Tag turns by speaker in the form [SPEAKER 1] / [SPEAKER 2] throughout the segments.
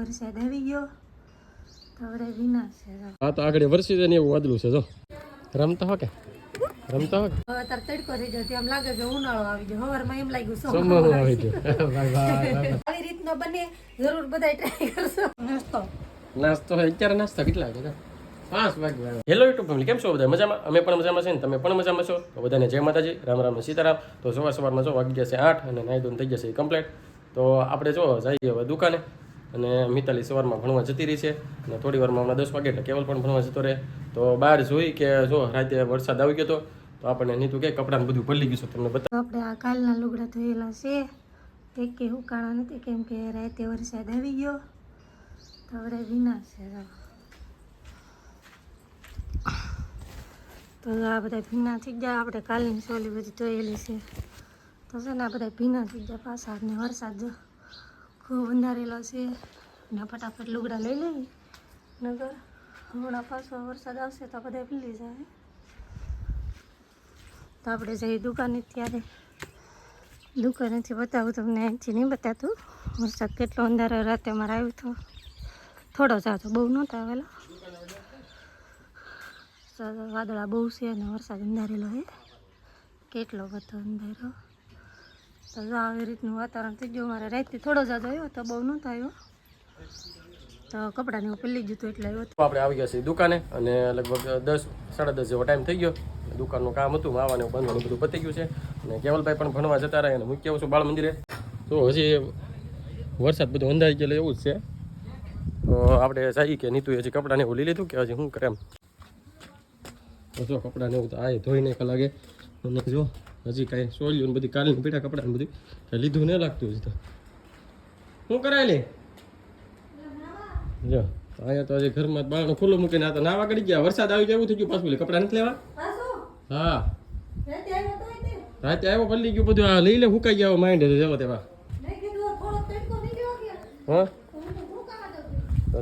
[SPEAKER 1] વરસાદ આવી ગયો. તો હવે છે.
[SPEAKER 2] હા તો આગળ વરસી જાય ને એવું વાદળું છે જો. રમતા હો કે? રમતા હો
[SPEAKER 1] હવે તાર તડકો થઈ જતો એમ લાગે કે ઉનાળો આવી ગયો. હવારમાં એમ લાગ્યું સો
[SPEAKER 2] આવી ગયું. ભાઈ ભાઈ ભાઈ
[SPEAKER 1] આવી રીતનો બને જરૂર બધા ટ્રાય કરશો. નાસ્તો.
[SPEAKER 2] નાસ્તો અત્યારે નાસ્તા કેટલા વાગે હેલો યુટ્યુબ ફેમિલી કેમ છો બધા? મજામાં? અમે પણ મજામાં છે ને તમે પણ મજામાં છો? તો બધાને જય માતાજી રામ રામ સીતારામ. તો સવાર સવારમાં જો વાગી જશે આઠ અને ધોઈને થઈ જશે કમ્પ્લીટ તો આપણે જો જઈએ હવે દુકાને. અને મિતાલી સવારમાં ભણવા જતી રહી છે અને થોડી વારમાં હમણાં દસ વાગે એટલે કેવલ પણ ભણવા જતો રહે. તો બહાર જોઈ કે જો રાતે વરસાદ આવી ગયો તો તો આપણને નીતું કે કપડાને બધું ભલી ગયું છે. તમને બતા
[SPEAKER 1] આપણે આ કાલના લુગડા ધોયેલા છે. એક કે હુકાણા નથી, કેમ કે રાતે વરસાદ આવી ગયો. તો હવે વિના છે તો આ બધા ભીના થઈ ગયા. આપણે કાલની સોલી બધી ધોયેલી છે. તો છે ને આ બધા ભીના થઈ ગયા પાછા ને વરસાદ અંધારેલો છે. ને ફટાફટ લુગડા લઈ લઈ. નગર હમણાં પાછો વરસાદ આવશે તો બધા ભૂલી જાય. તો આપણે જઈએ દુકાને ત્યારે. દુકાનેથી બતાવું તમને. અહીંથી નહીં બતાતું. વરસાદ કેટલો અંધારો રાતે અમારે આવ્યો હતો થોડો જ બહુ નહોતા આવેલો. વાદળા બહુ છે અને વરસાદ અંધારેલો છે. કેટલો બધો અંધારો. તો જો આવી રીતનું વાતાવરણ થઈ ગયું. મારે રાતથી થોડો જ આવ્યો તો બહુ નહોતો આવ્યો તો કપડાને હું પેલી જતું એટલે આવ્યો
[SPEAKER 2] આપણે આવી ગયા છીએ દુકાને અને લગભગ દસ, સાડા દસ જેવો ટાઈમ થઈ ગયો. દુકાનનું કામ હતું, માવાને બંધવાનું બધું પતી ગયું છે. અને કેવલભાઈ પણ ભણવા જતા રહ્યા અને હું કેવું છું બાળ મંદિરે તો હજી વરસાદ બધું અંદાજ ગયેલો એવું જ છે. તો આપણે જઈએ કે નીતુ હજી કપડાને એવું લઈ લીધું કે હજી શું કરે એમ. જો, કપડાને એવું તો આ ધોઈને કલાકે અને જો હજી કાંઈ સોલ્યું બધી કાલની પીઠા કપડાં બધું કાંઈ લીધું ન લાગતું હજી તો. શું કરાય લે? જો અહીંયા તો હજી ઘરમાં બારણું ખુલ્લું મૂકીને આ તો નાવા કરી ગયા. વરસાદ આવી જાય એવું થઈ ગયું પાછું. લે કપડાં નથી લેવા? હા. રાતે આવ્યો પલ્લી ગયું બધું. આ લઈ લે હુકાઈ ગયા માઇન્ડ જવા તેવા હા?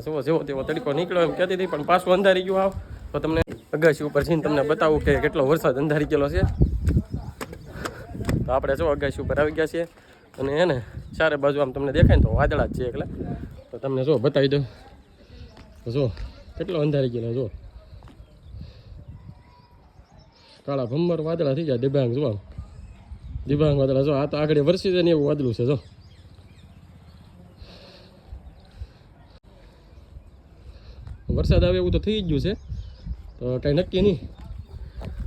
[SPEAKER 2] જેવો જેવો તેવો તડકો નીકળ્યો એમ કહેતી હતી પણ પાછું અંધારી ગયું આવ. તો તમને અગાસી ઉપર જઈને તમને બતાવું કે કેટલો વરસાદ અંધારી ગયેલો છે. આપણે જો અગાસી ઉપર આવી ગયા છીએ. અને હે ને, ચારે બાજુ આમ તમને દેખાય ને તો વાદળા જ છે એટલે તો તમને જો બતાવી દો જો, કેટલો અંધારી ગયેલો જો. કાળા ભમ્બર વાદળા થઈ ગયા, દિબાંગ, જો દિબાંગ વાદળા, જો, આ તો આગળ વરસી જાય ને એવું વાદળું છે, જો. વરસાદ આવે એવું તો થઈ જ ગયું છે, તો કાંઈ નક્કી નહીં.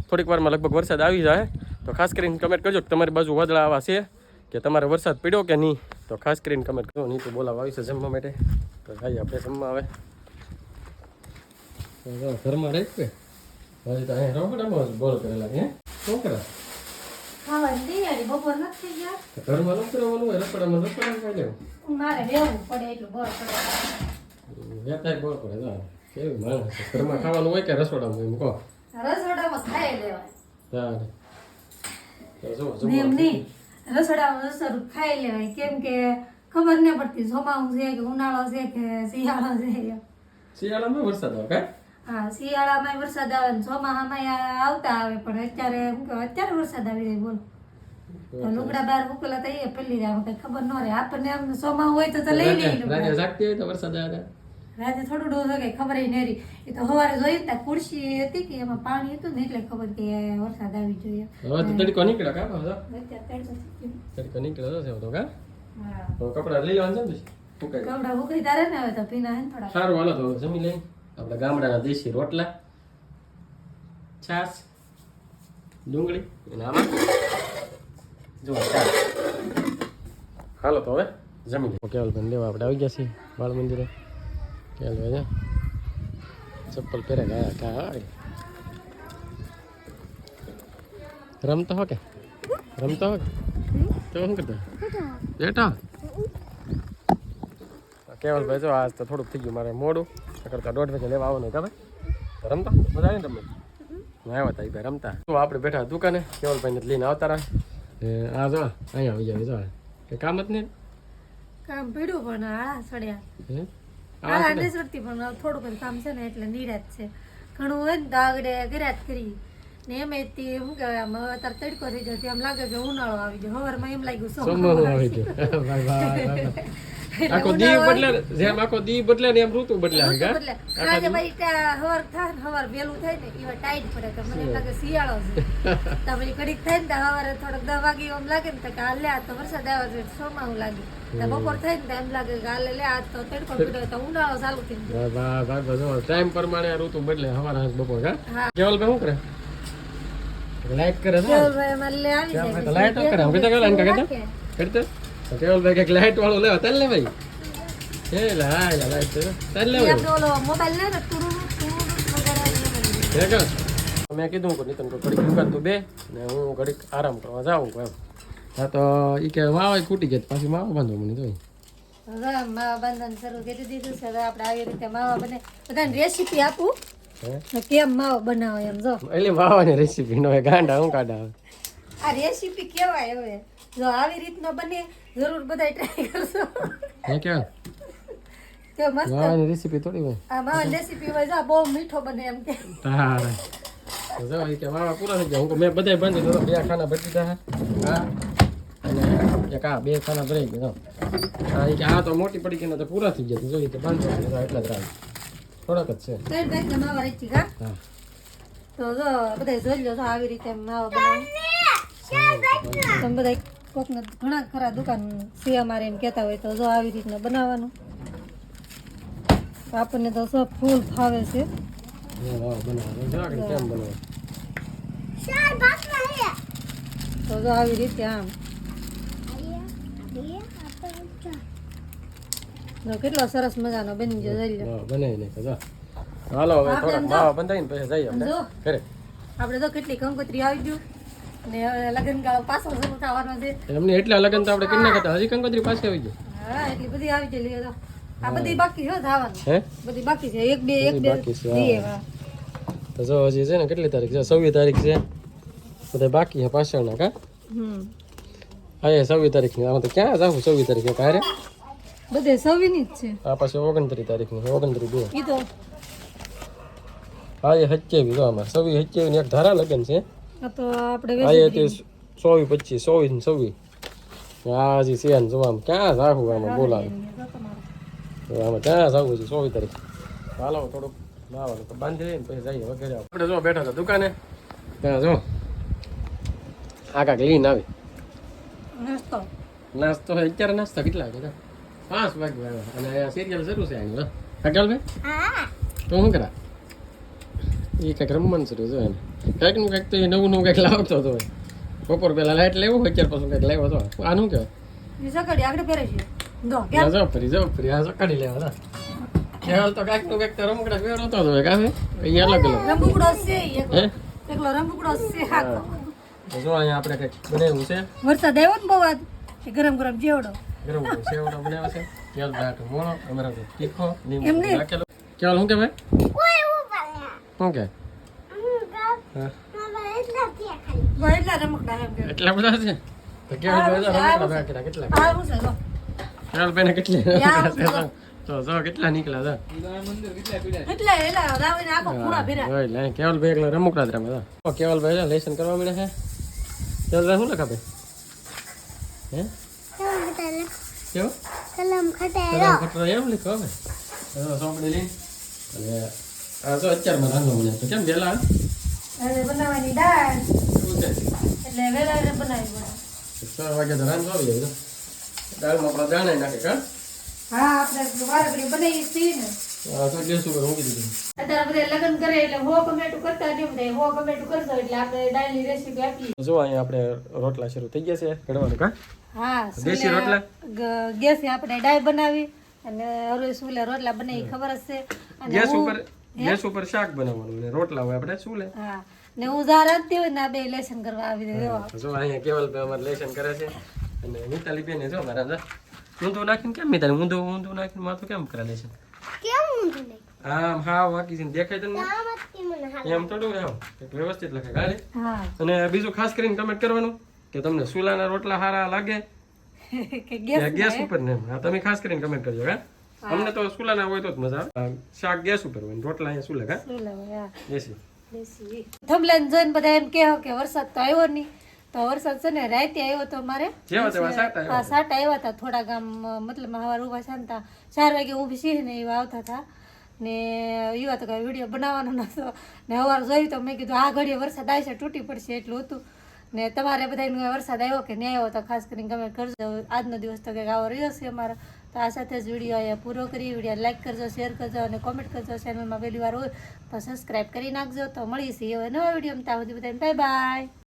[SPEAKER 2] થોડીક વારમાં લગભગ વરસાદ આવી જાય. તો ખાસ કરીને કમેન્ટ કરજો કે તમારી બાજુ વાદળા આવા છે કે તમારે વરસાદ પડ્યો કે નહીં તો ખાસ કરીને કમેન્ટ કરો નહીં તો બોલાવા આવી છે જમવા માટે. તો ભાઈ આપણે જમવા આવે. તો ઘરમાં રહી કે હજી તો અહીંયા રોકડામાં બોલ કરેલા હે? શું કરે?
[SPEAKER 1] બપોર નથી ગયા.
[SPEAKER 2] ઘરમાં નથી હોય રખડામાં રખડામાં ખાઈ લેવું?
[SPEAKER 1] મારે રહેવું પડે એટલું બળ પડે.
[SPEAKER 2] વેતાય બોલ પડે જો. કેવું માણસ છે. ઘરમાં ખાવાનું હોય કે રસોડામાં એમ કહો?
[SPEAKER 1] રસોડામાં ખાઈ લેવાય.
[SPEAKER 2] તારે.
[SPEAKER 1] એમ નહીં. રસોડામાં રસોડું ખાઈ લેવાય. કેમ કે ખબર ન પડતી ચોમાસું છે કે ઉનાળો છે કે શિયાળો છે
[SPEAKER 2] શિયાળામાં વરસાદ આવે કાંઈ
[SPEAKER 1] હા શિયાળામાં વરસાદ આવે ને ચોમાસામાં આવતા આવે પણ અત્યારે શું કહેવાય અત્યારે વરસાદ આવી જાય બોલો. તો લુગડા બહાર મૂકેલા તો એ પેલી જાય કઈ ખબર ન રહે. આપણને એમ ચોમાસું હોય તો લઈ લઈએ
[SPEAKER 2] તો વરસાદ આવે.
[SPEAKER 1] રાતે થોડું ડોઝ કઈ ખબર નહીં રહી એ તો સવારે જોઈ ત્યાં ખુરશી હતી કે એમાં પાણી હતું ને એટલે ખબર કે વરસાદ આવી જોઈએ.
[SPEAKER 2] હવે તો તડકો નીકળ્યો કા હવે
[SPEAKER 1] તડકો થઈ ગયો.
[SPEAKER 2] તડકો નીકળે તો છે તો કા? તો કપડા લઈ લેવાનું છે ને જાય.
[SPEAKER 1] કપડા ઉકળી તારે ને હવે તો પીના હે થોડા
[SPEAKER 2] સારું હાલો તો જમી લઈ આપણા ગામડાના દેશી રોટલા છાસ ડુંગળી અને આમાં જો હાલો તો હવે જમી લઈએ. કેવલભાઈ લેવા આપણે આવી ગયા છીએ બાળ મંદિરે કેવલભાઈ જા ચપ્પલ પહેરે ગયા કા રમતો હો કે રમતો હો કે તો શું કરતા બેટા કેવલભાઈ જો આજ તો થોડુંક થઈ ગયું મારે મોડું કરતા દોઢ વાગે લેવા આવવાનું તમે રમતા મજા આવી ને તમને હું આવ્યા હતા એ ભાઈ રમતા તો આપણે બેઠા દુકાને કેવલભાઈને લઈને આવતા રહ્યા આ જો અહીંયા આવી જાય જો કે કામ જ નહીં
[SPEAKER 1] કામ પીડ્યું પણ આળા સડ્યા
[SPEAKER 2] હે
[SPEAKER 1] નથી સડતી પણ થોડુંક કામ છે ને એટલે નિરાત છે. ઘણું હોય ને તો આગળ ગરાત કરી. ને એમ તે શું કહેવાય આમ અત્યારે તડકો થઈ જતો એમ લાગે કે ઉનાળો આવી ગયો. હવારમાં એમ લાગ્યું સોમવાર
[SPEAKER 2] આવી ગયું. આખો દી બદલે જેમ આખો દી બદલે ને એમ ઋતુ બદલે
[SPEAKER 1] બદલે. સાંજે પછી હવાર થાય ને હવાર વહેલું થાય ને એવા ટાઈટ પડે તો મને લાગે શિયાળો છે. તો પછી ઘડીક થાય ને તો હવારે થોડોક દસ વાગે એમ લાગે ને તો કે હાલે આ તો વરસાદ આવે છે સોમાવું લાગે. તો બપોર થાય ને તો એમ લાગે કે હાલે લે આ તો તડકો પીડ્યો તો ઉનાળો ચાલુ થઈ ગયો.
[SPEAKER 2] વાહ વાહ વાહ ટાઈમ પ્રમાણે આ ઋતુ બદલે હવાર બપોર
[SPEAKER 1] હા?
[SPEAKER 2] કેવલ શું કરે? લાઈટ કરે છે
[SPEAKER 1] કેવલભાઈ
[SPEAKER 2] કેવલ લાઈટ કરે. હું કાકા
[SPEAKER 1] રાખે.
[SPEAKER 2] તો કેવલ ભાઈ કંઈક લાઈટ વાળું લેવા? તાલ લે ભાઈ. એ લા યા લાઈટ તાલ લે
[SPEAKER 1] મોબાઈલ લે ને
[SPEAKER 2] હે કા? મેં કીધું કે નીતન કો ઘડીક દુકાન તું બે ને હું ઘડીક આરામ કરવા જાઉં એમ. હા તો એ કે માવા કૂટી તો પાછી માવા બાંધો મને તો
[SPEAKER 1] હવે માવા બંધન શરૂ કરી દીધું છે. હવે આપણે આવી રીતે માવા બને બધાને રેસીપી આપું. કેમ માવો બનાવો એમ જો.
[SPEAKER 2] એટલે માવાની રેસીપી નો ગાંડા હું કાઢા
[SPEAKER 1] આ રેસીપી કેવાય હવે. જો આવી રીતનો બને જરૂર બધા ટ્રાય કરશો.
[SPEAKER 2] હે કે?
[SPEAKER 1] તો મસ્ત.
[SPEAKER 2] માવાની રેસીપી થોડી હોય.
[SPEAKER 1] આ માવા રેસીપી હોય જો બહુ મીઠો બને એમ કે.
[SPEAKER 2] તારે. તો જો ઈ કે માવા પૂરા થઈ ગયા. હું કહું મેં બધાય બંધ તો બે ખાના ભરી દીધા હા. અને એક આ બે ખાના ભરાઈ ગયા. હા. ઈ કે આ તો મોટી પડી ગઈ ને તો પૂરા થઈ ગયા. તો જો ઈ કે બાંધો એટલે એટલા જ રાખ થોડાક જ છે.
[SPEAKER 1] ત્રણ બેગ માવા રેચી કા?
[SPEAKER 2] હા.
[SPEAKER 1] તો જો બધા જોઈ લો તો આવી રીતે માવા બનાવો. તમે બધા કોકને ઘણા ખરા દુકાન સિયા મારીને કહેતા હોય તો જો આવી રીતના બનાવવાનું. આપણને તો સૌ ફૂલ ફાવે છે.
[SPEAKER 2] હા વાહ બનાવો જો આગળ કેમ બનાવો
[SPEAKER 1] તો જો આવી રીતે આમ. જો કેટલો સરસ મજાનો બની ગયો જઈ લો.
[SPEAKER 2] બનાવી નાખો જો. હાલો હવે થોડાક માવા બંધાઈને પછી જઈએ આપણે.
[SPEAKER 1] જો.
[SPEAKER 2] ઘરે.
[SPEAKER 1] આપણે તો કેટલી કંકોત્રી આવી ગયું. ને હવે લગ્ન ગાળો પાછો શરૂ થવાનો છે.
[SPEAKER 2] એમને એટલા લગન તો આપણે કરી નાખ્યા હજી કંકોત્રી પાસે આવી ગઈ.
[SPEAKER 1] હા એટલી બધી આવી ગયેલી તો. આ બધી બાકી છે થવાનું
[SPEAKER 2] હે?
[SPEAKER 1] બધી બાકી છે. એક બે એક બે
[SPEAKER 2] બાકી છે, હા.
[SPEAKER 1] દઈએ વા.
[SPEAKER 2] તો જો હજી છે ને કેટલી તારીખ છે? છવ્વીસ તારીખ છે. બધા બાકી છે પાછળના કા?
[SPEAKER 1] હમ.
[SPEAKER 2] હા છવ્વીસ તારીખની. આમાં તો ક્યાં જાવું છવ્વીસ તારીખે? કારે
[SPEAKER 1] બધે સવીની જ છે.
[SPEAKER 2] આ પાછી ઓગણત્રીસ તારીખની ઓગણત્રીસ બે.
[SPEAKER 1] ઈ
[SPEAKER 2] હા એ સત્યાવીસ જો આમાં. છવ્વીસ સત્યાવીસ એક ધારા લગન છે.
[SPEAKER 1] તો આપણે
[SPEAKER 2] હા ચોવીસ પચીસ ચોવીસ ને છવ્વીસ. આ હજી છે ને જો ક્યાં જાવું આમાં બોલાવે? આમાં ક્યાં જાવું છે ચોવીસ તારીખ? હાલો થોડુંક લાવો તો બાંધી લઈને પછી જઈએ વગેરે આપણે જો બેઠા હતા દુકાને. ત્યાં જો. આ કાંક લઈને આવી.
[SPEAKER 1] નાસ્તો.
[SPEAKER 2] નાસ્તો અત્યારે નાસ્તા કેટલા વાગે પાંચ વાગે અને આ સિરિયલ શરૂ છે આની હકેલ ભાઈ? તો શું કરા એ કંઈક રમવાનું શરૂ થયું એને કંઈકનું કંઈક તો એ નવું નવું કંઈક લાવતો હતો. બપોર પહેલા લાઈટ લેવું હોય અત્યારે પછી કંઈક લેવો હતો. આનું કે
[SPEAKER 1] ઈ સકડી આગળ પહેરે છે. જો
[SPEAKER 2] આ જો ફરી જો ફરી આ સકાડી લેવા કેવલ તો કાંઈકનું કંઈક રમકડા ફેર હતો કાંઈ એ અલગ અલગ.
[SPEAKER 1] છે એકલો. છે
[SPEAKER 2] જો અહીંયા આપણે કંઈક બનાવ્યું છે.
[SPEAKER 1] વરસાદ આવ્યો ને બહુ આજ? ગરમ ગરમ જેવડો.
[SPEAKER 2] ગરમ ગરમ સેવડો બનાવ્યો છે. કેવલ ભાઈ મોણો અમારા તીખો લીંબુ
[SPEAKER 1] એમ
[SPEAKER 2] કેવલ શું કે ભાઈ શું કે? હા?
[SPEAKER 1] એટલા
[SPEAKER 2] બધા છે? તો કેટલા? કેટલી તો? જો કેટલા નીકળ્યા
[SPEAKER 1] હતા? એલા રાવીને આખો પૂરા ભેરા
[SPEAKER 2] જોઈ લે કેવલ ભાઈ એકલા રમકડા જ રમે તો કેવલભાઈ લેસન કરવા મળે છે? કેવલ શું લખા ભાઈ? હે? કેવું? કલમ ખતરો એમ લખો હવે. સોંપડી લઈને અને આ તો અત્યારમાં રાંધો મને તો કેમ વહેલા
[SPEAKER 1] હવે બનાવવાની દાળ. એટલે વેલા વેલા બનાવી પડે
[SPEAKER 2] છ વાગે તો રાંધો આવી જાય દાળમાં આપણા દાણા નાખે કા
[SPEAKER 1] હા આપણે વારગડી બનાવી છીએ ને.
[SPEAKER 2] આ તો ગેસ ઉપર મૂકી દીધું.
[SPEAKER 1] અત્યારે બધા લગ્ન કરે એટલે હો કમેટું કરતા નહીં બધા. હો કમેટું કરશો એટલે આપણે દાળની રેસીપી આપી
[SPEAKER 2] જો અહીંયા આપણે રોટલા શરૂ થઈ ગયા છે ઘડવાનું કા
[SPEAKER 1] હા
[SPEAKER 2] દેશી રોટલા?
[SPEAKER 1] ગેસે આપણે ડાળ બનાવી અને હવે સુલે રોટલા બનાવી ખબર છે અને
[SPEAKER 2] ગેસ
[SPEAKER 1] હું-
[SPEAKER 2] ઉપર ગેસ ઉપર શાક બનાવવાનું ને રોટલા હોય આપણે શું લે?
[SPEAKER 1] હા. ને હું જા હોય ના બે લેસન કરવા આવી દેવો
[SPEAKER 2] જો. અહીંયા કેવલ ભાઈ અમારે લેસન કરે છે. અને મિતાલી બેન જો મારા અંદર ઊંધું નાખીને કેમ મિતાલી? ઊંધું ઊંધું નાખીને માથું કેમ કરે લેશન આમ હા વાકી છે ને દેખાય તને એમ થોડું એમ વ્યવસ્થિત લખે ગાડી અને બીજું ખાસ કરીને કમેન્ટ કરવાનું કે તમને સુલાના રોટલા સારા લાગે?
[SPEAKER 1] કે ગેસ
[SPEAKER 2] ઉપર ને તમે ખાસ કરીને કમેન્ટ કરજો હા? અમને તો સુલાના હોય તો જ મજા આવે. શાક ગેસ ઉપર હોય રોટલા અહીંયા સુલે હા
[SPEAKER 1] સુલે હા.
[SPEAKER 2] દેશી.
[SPEAKER 1] થમલેન જોઈને બધા એમ કહો કે વરસાદ તો આવ્યો નહીં. તો વરસાદ છે ને રાતે આવ્યો તો મારે
[SPEAKER 2] જેવા તેવા સાટા આવ્યા
[SPEAKER 1] હા સાટા આવ્યા હતા થોડા ગામ મતલબ હવાર ઊભા શાંતા ચાર વાગે ઊભી છીએ ને એવા આવતા હતા. ને એવા તો કાંઈ વીડિયો બનાવવાનો નતો. ને હવાર જોયું તો મેં કીધું આ ઘડીએ વરસાદ આવશે તૂટી પડશે એટલું હતું. ને તમારે બધાને વરસાદ આવ્યો કે નહીં આવ્યો તો ખાસ કરીને કમેન્ટ કરજો આજનો દિવસ તો કંઈક આવો રહ્યો છે અમારો. તો આ સાથે જ વીડિયો અહીંયા પૂરો કરી વીડિયો લાઇક કરજો શેર કરજો અને કોમેન્ટ કરજો. ચેનલમાં પહેલી વાર હોય તો સબસ્ક્રાઈબ કરી નાખજો. તો મળીશું હવે નવા વીડિયો ત્યાં સુધી બધાને બાય બાય